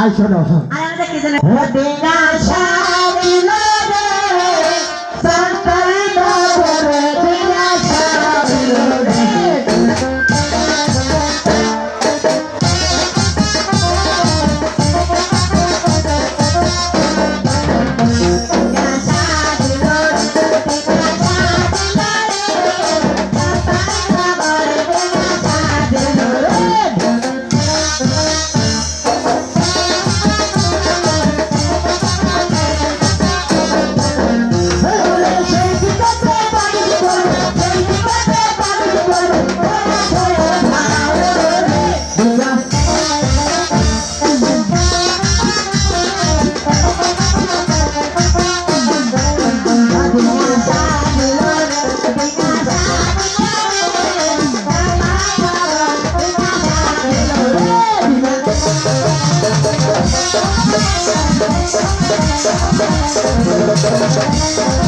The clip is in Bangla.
আচ্ছা আচ্ছা আর Thank you.